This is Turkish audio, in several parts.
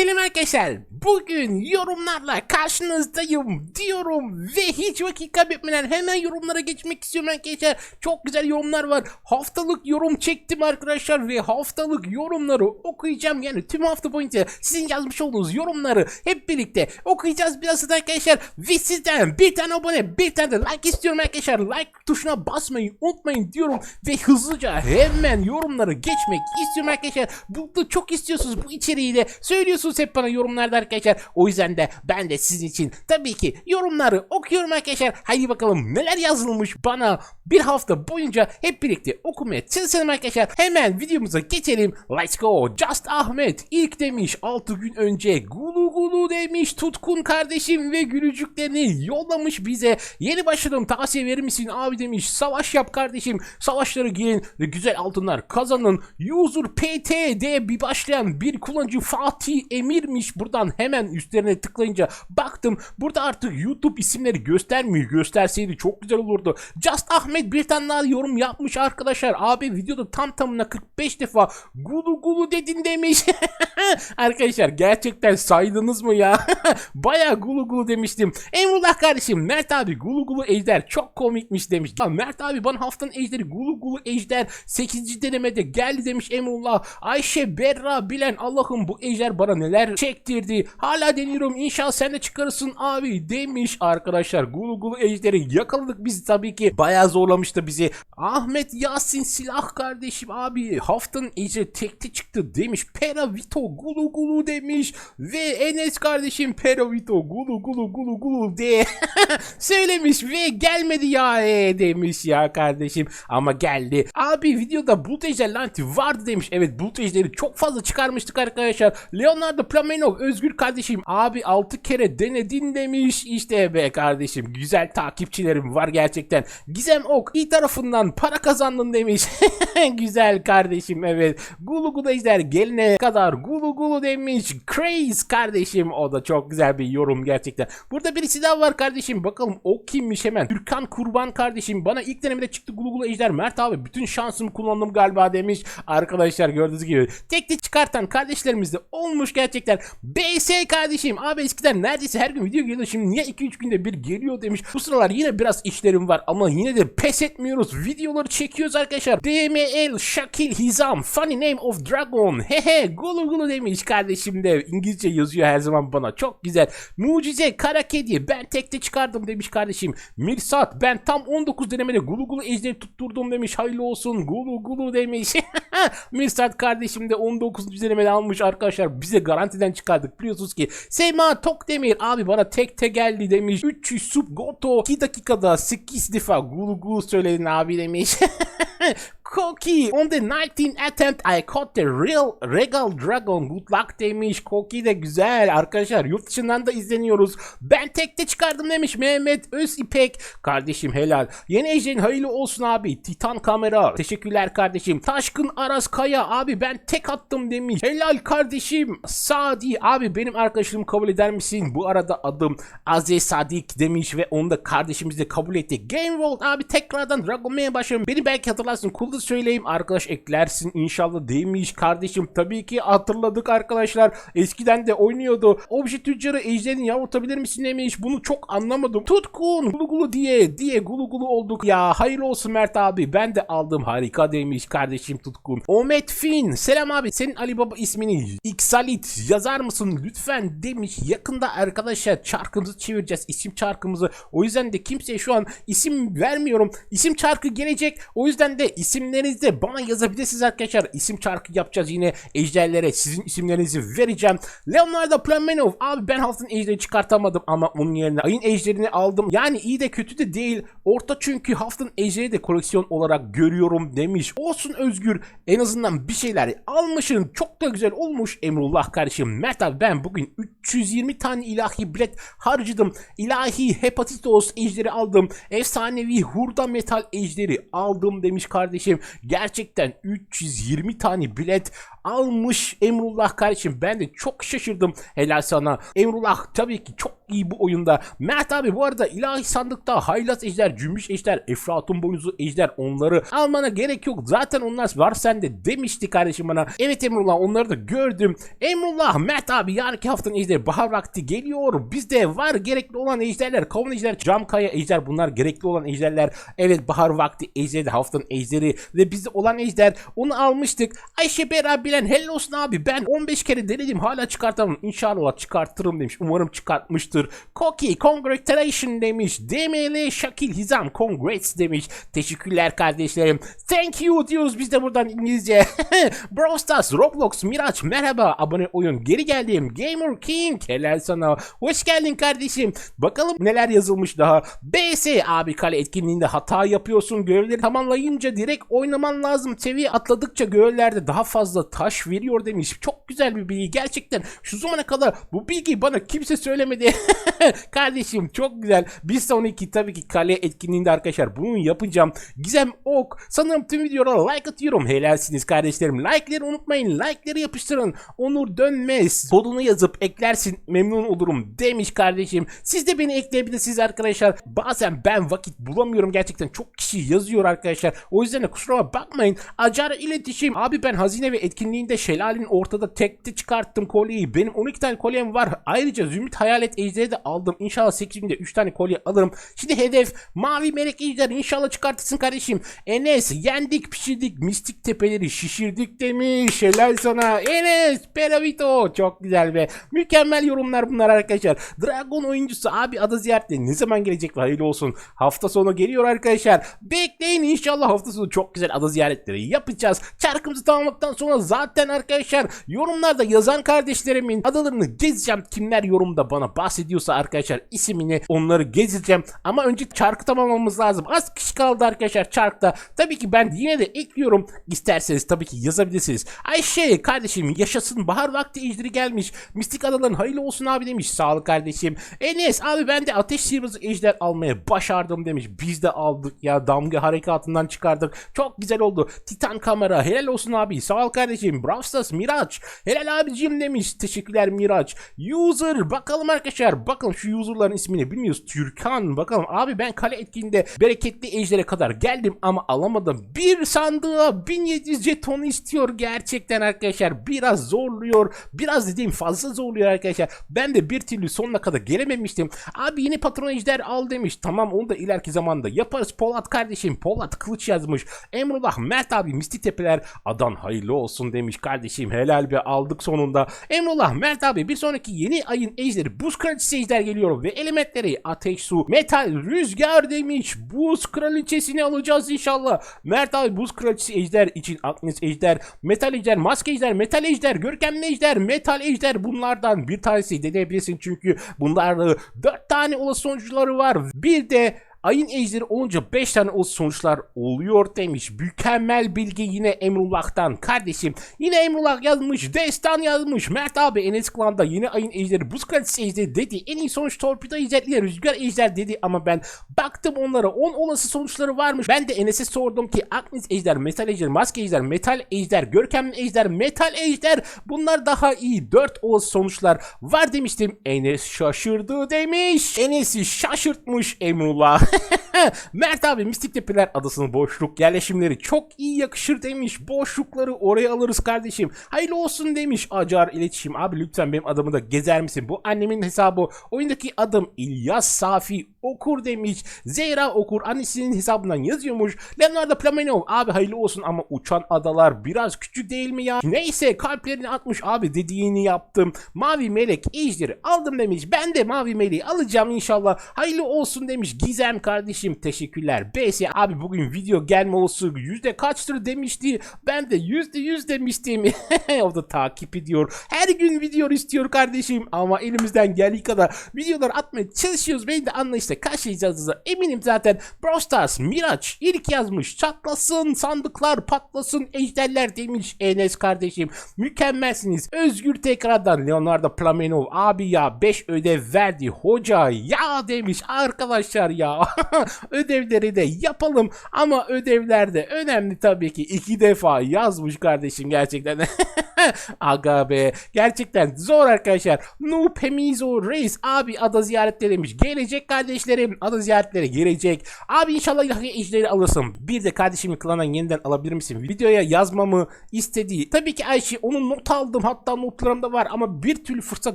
Selam arkadaşlar. Bugün yorumlarla karşınızdayım diyorum ve hiç vakit kaybetmeden hemen yorumlara geçmek istiyorum arkadaşlar. Çok güzel yorumlar var. Haftalık yorum çektim arkadaşlar ve haftalık yorumları okuyacağım. Yani tüm hafta boyunca sizin yazmış olduğunuz yorumları hep birlikte okuyacağız biraz arkadaşlar. Ve sizden bir tane abone bir tane de like istiyorum arkadaşlar. Like tuşuna basmayı unutmayın diyorum ve hızlıca hemen yorumlara geçmek istiyorum arkadaşlar. Bunu çok istiyorsunuz bu içeriği de söylüyorsunuz hep bana yorumlarda. O yüzden de ben de sizin için tabii ki yorumları okuyorum arkadaşlar. Haydi bakalım neler yazılmış bana bir hafta boyunca hep birlikte okumaya çalışalım arkadaşlar. Hemen videomuza geçelim. Let's go. Just Ahmet ilk demiş 6 gün önce gulu gulu demiş tutkun kardeşim ve gülücüklerini yollamış bize. Yeni başladım tavsiye verir misin abi demiş. Savaş yap kardeşim. Savaşları giyin ve güzel altınlar kazanın. User PT diye bir başlayan bir kullanıcı Fatih Emir'miş. Buradan hemen üstlerine tıklayınca baktım. Burada artık YouTube isimleri göstermiyor. Gösterseydi çok güzel olurdu. Just Ahmet bir tane daha yorum yapmış arkadaşlar. Abi videoda tam tamına 45 defa gulu gulu dedin demiş. arkadaşlar gerçekten saydınız mı ya? Baya gulu gulu demiştim. Emrullah kardeşim Mert abi gulu gulu ejder çok komikmiş demiş. Ya Mert abi bana haftanın ejderi gulu gulu ejder 8. denemede geldi demiş Emrullah. Ayşe Berra bilen Allah'ım bu ejder bana neler çektirdi. Hala deniyorum inşallah sen de çıkarırsın abi demiş arkadaşlar. Gulu gulu ejderi yakaladık biz tabii ki. Bayağı zorlamıştı bizi. Ahmet Yasin silah kardeşim abi haftanın ejderi tekte çıktı demiş. Pera Vito gulu gulu demiş. Ve Enes kardeşim Pera Vito gulu gulu gulu gulu diye söylemiş ve gelmedi ya e, demiş ya kardeşim ama geldi. Abi videoda Bulut Ejder laneti vardı demiş. Evet Bulut Ejder'i çok fazla çıkarmıştık arkadaşlar. Leonardo Plamenov Özgür kardeşim abi 6 kere denedin demiş. İşte be kardeşim güzel takipçilerim var gerçekten. Gizem Ok iyi tarafından para kazandın demiş. güzel kardeşim evet. Gulu Gulu Ejder gelene kadar Gulu Gulu demiş. Craze kardeşim o da çok güzel bir yorum gerçekten. Burada birisi daha var kardeşim. Bakalım o kimmiş hemen. Türkan Kurban kardeşim. Bana ilk denemede çıktı Gulu Gulu Ejder. Mert abi bütün şansımı kullandım galiba demiş. Arkadaşlar gördüğünüz gibi. Tekli çıkartan kardeşlerimiz de olmuş gerçekten. BS kardeşim. Abi eskiden neredeyse her gün video geliyor. Şimdi niye 2-3 günde bir geliyor demiş. Bu sıralar yine biraz işlerim var ama yine de pes etmiyoruz. Videoları çekiyoruz arkadaşlar. DML Şakil Hizam. Funny name of dragon. Hehe gulu gulu demiş kardeşim de. İngilizce yazıyor her zaman bana. Çok güzel. Mucize kara kedi. Ben tekte çıkardım demiş kardeşim. Mirsat ben tam 19 denemede gulu gulu ejderi tutturdum demiş. Hayırlı olsun gulu gulu demiş. Mirsat kardeşim de 19. denemede almış arkadaşlar. Bize garantiden çıkardık biliyorsunuz ki. Seyma Tokdemir abi bana tekte geldi demiş. 300 sub goto 2 dakikada 8 defa gulu gulu söyledin abi demiş. Koki. On the 19th attempt I caught the real regal dragon. Good luck demiş. Koki de güzel. Arkadaşlar yurt dışından da izleniyoruz. Ben tekte çıkardım demiş Mehmet Öz İpek kardeşim helal. Yeni ejderin hayırlı olsun abi. Titan kamera. Teşekkürler kardeşim. Taşkın Aras Kaya. Abi ben tek attım demiş. Helal kardeşim. Sadi. Abi benim arkadaşlığımı kabul eder misin? Bu arada adım Aziz Sadik demiş ve onu da kardeşimiz de kabul etti. Game World abi tekrardan Dragon Man'e başlıyorum. Beni belki hatırlarsın söyleyeyim arkadaş eklersin inşallah demiş kardeşim? Tabii ki hatırladık arkadaşlar. Eskiden de oynuyordu. Obje tüccarı ejderini yavrutabilir misin demiş bunu çok anlamadım. Tutkun gulu gulu diye diye gulu gulu olduk. Ya hayırlı olsun Mert abi ben de aldım. Harika demiş kardeşim tutkun? Omet Fin selam abi. Senin Ali Baba ismini Xalit yazar mısın lütfen demiş. Yakında arkadaşlar çarkımızı çevireceğiz isim çarkımızı. O yüzden de kimseye şu an isim vermiyorum. İsim çarkı gelecek. O yüzden de isimlerinizi bana yazabilirsiniz arkadaşlar. İsim çarkı yapacağız yine. Ejderlere sizin isimlerinizi vereceğim. Leonardo Plamenov. Abi ben haftanın ejderi çıkartamadım ama onun yerine ayın ejderini aldım. Yani iyi de kötü de değil. Orta çünkü haftanın ejderi de koleksiyon olarak görüyorum demiş. Olsun Özgür. En azından bir şeyler almışsın. Çok da güzel olmuş Emrullah kardeşim. Mert abi ben bugün 320 tane ilahi bilet harcadım. İlahi hepatitos ejderi aldım. Efsanevi hurda metal ejderi aldım demiş kardeşim Gerçekten 320 tane bilet almış Emrullah kardeşim. Ben de çok şaşırdım. Helal sana. Emrullah tabii ki çok iyi bu oyunda. Mert abi bu arada ilahi sandıkta haylaz ejder, cümbüş ejder, eflatun boynuzu ejder onları almana gerek yok. Zaten onlar var sende demişti kardeşim bana. Evet Emrullah onları da gördüm. Emrullah Mert abi yarınki haftanın ejderi bahar vakti geliyor. Bizde var gerekli olan ejderler. Kavun ejder, cam kaya ejder bunlar gerekli olan ejderler. Evet bahar vakti ejderi de haftanın ejderi ve bizde olan ejder onu almıştık. Ayşe Bera bilen helal abi ben 15 kere denedim hala çıkartamam. İnşallah çıkartırım demiş. Umarım çıkartmıştır. Koki congratulation demiş. DML Şakil Hizam congrats demiş. Teşekkürler kardeşlerim. Thank you diyoruz biz de buradan İngilizce. Brawl Stars, Roblox, Miraç merhaba. Abone oyun geri geldim. Gamer King helal sana. Hoş geldin kardeşim. Bakalım neler yazılmış daha. BS abi kale etkinliğinde hata yapıyorsun. Görevleri tamamlayınca direkt oynaman lazım. Seviye atladıkça görevlerde daha fazla taş veriyor demiş. Çok güzel bir bilgi. Gerçekten şu zamana kadar bu bilgiyi bana kimse söylemedi. Kardeşim çok güzel. Bir sonraki tabii ki kale etkinliğinde arkadaşlar bunu yapacağım. Gizem Ok. Sanırım tüm videolara like atıyorum. Helalsiniz kardeşlerim. Like'leri unutmayın. Like'leri yapıştırın. Onur Dönmez. Kodunu yazıp eklersin. Memnun olurum demiş kardeşim. Siz de beni ekleyebilirsiniz arkadaşlar. Bazen ben vakit bulamıyorum. Gerçekten çok kişi yazıyor arkadaşlar. O yüzden de kusura bakmayın. Acar iletişim. Abi ben hazine ve etkinliğinde şelalenin ortada tekte çıkarttım kolyeyi. Benim 12 tane kolyem var. Ayrıca Zümrüt Hayalet Ejderi de aldım. İnşallah 8 günde 3 tane kolye alırım. Şimdi hedef Mavi Melek Ejder. İnşallah çıkartırsın kardeşim. Enes yendik pişirdik. Mistik tepeleri şişirdik demiş. Helal sana. Enes Peravito. Çok güzel ve mükemmel yorumlar bunlar arkadaşlar. Dragon oyuncusu abi adı ziyaretle ne zaman gelecek hayırlı olsun. Hafta sonu geliyor arkadaşlar. Bekleyin inşallah hafta sonu çok güzel ada ziyaretleri yapacağız. Çarkımızı tamamladıktan sonra zaten arkadaşlar yorumlarda yazan kardeşlerimin adalarını gezeceğim. Kimler yorumda bana bahsediyorsa arkadaşlar ismini onları gezeceğim. Ama önce çarkı tamamlamamız lazım. Az kişi kaldı arkadaşlar çarkta. Tabii ki ben yine de ekliyorum. İsterseniz tabii ki yazabilirsiniz. Ayşe kardeşim yaşasın bahar vakti ejderi gelmiş. Mistik adaların hayırlı olsun abi demiş. Sağlık kardeşim. Enes abi ben de ateş sihirbazı ejder almaya başardım demiş. Biz de aldık ya damga harekatından çıkardık. Çok güzel oldu. Titan kamera helal olsun abi. Sağ ol kardeşim. Brawl Stars Miraç. Helal abicim demiş. Teşekkürler Miraç. User bakalım arkadaşlar. Bakın şu userların ismini bilmiyoruz. Türkan bakalım. Abi ben kale etkinliğinde bereketli ejdere kadar geldim ama alamadım. Bir sandığa 1700 jeton istiyor gerçekten arkadaşlar. Biraz zorluyor. Biraz dediğim fazla zorluyor arkadaşlar. Ben de bir türlü sonuna kadar gelememiştim. Abi yeni patron ejder al demiş. Tamam onu da ileriki zamanda yaparız. Polat kardeşim. Polat kılıç yazmış. Emrullah Mert abi Mistik Tepeler adan hayırlı olsun demiş kardeşim. Helal be aldık sonunda. Emrullah Mert abi bir sonraki yeni ayın ejderi buz kraliçesi ejder geliyor ve elementleri ateş, su, metal, rüzgar demiş. Buz kraliçesini alacağız inşallah. Mert abi buz kraliçesi ejder için Aknes ejder, metal ejder, maske ejder, metal ejder, görkemli ejder, metal ejder bunlardan bir tanesi deneyebilirsin çünkü bunlarda 4 tane olası sonuçları var. Bir de Ayın ejderi olunca 5 tane o sonuçlar oluyor demiş. Mükemmel bilgi yine Emrullah'tan. Kardeşim yine Emrullah yazmış. Destan yazmış. Mert abi Enes Klan'da yine ayın ejderi buz kalitesi ejderi dedi. En iyi sonuç torpido ejderliğe rüzgar ejder dedi ama ben baktım onlara 10 olası sonuçları varmış. Ben de Enes'e sordum ki Agnes ejder, metal ejder, maske ejder, metal ejder, görkemli ejder, metal ejder bunlar daha iyi. 4 olası sonuçlar var demiştim. Enes şaşırdı demiş. Enes'i şaşırtmış Emrullah. Mert abi Mistik Tepeler adasının boşluk yerleşimleri çok iyi yakışır demiş. Boşlukları oraya alırız kardeşim. Hayırlı olsun demiş Acar iletişim. Abi lütfen benim adımı da gezer misin? Bu annemin hesabı. Oyundaki adım İlyas Safi Okur demiş. Zehra Okur annesinin hesabından yazıyormuş. Leonardo Plamenov abi hayırlı olsun ama uçan adalar biraz küçük değil mi ya? Neyse kalplerini atmış abi dediğini yaptım. Mavi melek ejderi aldım demiş. Ben de mavi meleği alacağım inşallah. Hayırlı olsun demiş. Gizem kardeşim teşekkürler. BS abi bugün video gelme olsun yüzde kaçtır demişti. Ben de yüzde yüz demiştim. o da takip ediyor. Her gün video istiyor kardeşim. Ama elimizden geldiği kadar videolar atmaya çalışıyoruz. Beni de anlayışla karşılayacağınıza eminim zaten. Brawl Stars Miraç ilk yazmış. Çatlasın sandıklar patlasın ejderler demiş Enes kardeşim. Mükemmelsiniz. Özgür tekrardan Leonardo Plamenov abi ya 5 ödev verdi hoca ya demiş arkadaşlar ya. Ödevleri de yapalım ama ödevler de önemli tabii ki. iki defa yazmış kardeşim gerçekten. Aga be. Gerçekten zor arkadaşlar. Nu Pemizo Reis abi ada ziyarette demiş. Gelecek kardeşlerim. Ada ziyaretlere gelecek. Abi inşallah ejderi alırsın. Bir de kardeşimin klanından yeniden alabilir misin? Videoya yazmamı istediği. Tabii ki Ayşe onun not aldım. Hatta notlarımda var ama bir türlü fırsat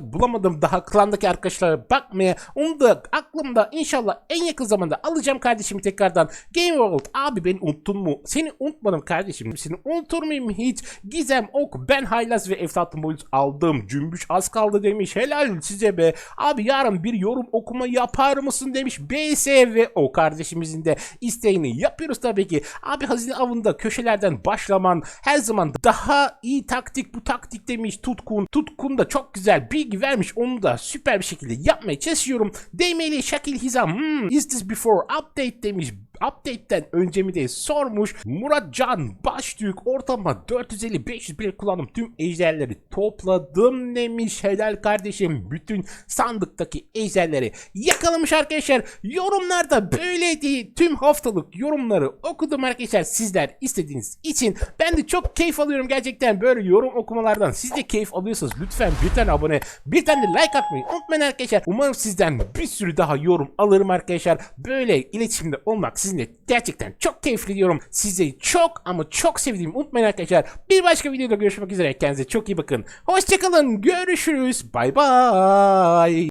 bulamadım daha klandaki arkadaşlara bakmaya. Onu da aklımda inşallah en yakın zamanda alacağım kardeşimi tekrardan. Game World abi beni unuttun mu? Seni unutmadım kardeşim. Seni unutur muyum hiç? Gizem Ok ben Haylaz ve Eflatun Boyut aldım. Cümbüş az kaldı demiş. Helal size be. Abi yarın bir yorum okuma yapar mısın demiş. BS ve o kardeşimizin de isteğini yapıyoruz tabii ki. Abi hazine avında köşelerden başlaman her zaman daha iyi taktik bu taktik demiş Tutkun. Tutkun da çok güzel bilgi vermiş. Onu da süper bir şekilde yapmaya çalışıyorum. Değmeli Şakil Hizam. Hmm, is this before update demiş. Update'ten önce mi diye sormuş. Murat Can Baştürk ortalama 450-500 bile kullandım. Tüm ejderleri topladım demiş. Helal kardeşim. Bütün sandıktaki ejderleri yakalamış arkadaşlar. Yorumlarda böyleydi. Tüm haftalık yorumları okudum arkadaşlar. Sizler istediğiniz için. Ben de çok keyif alıyorum gerçekten böyle yorum okumalardan. Siz de keyif alıyorsanız lütfen bir tane abone, bir tane de like atmayı unutmayın arkadaşlar. Umarım sizden bir sürü daha yorum alırım arkadaşlar. Böyle iletişimde olmak sizinle gerçekten çok keyifli diyorum. Sizi çok ama çok sevdiğimi unutmayın arkadaşlar. Bir başka videoda görüşmek üzere. Kendinize çok iyi bakın. Hoşçakalın. Görüşürüz. Bay bay.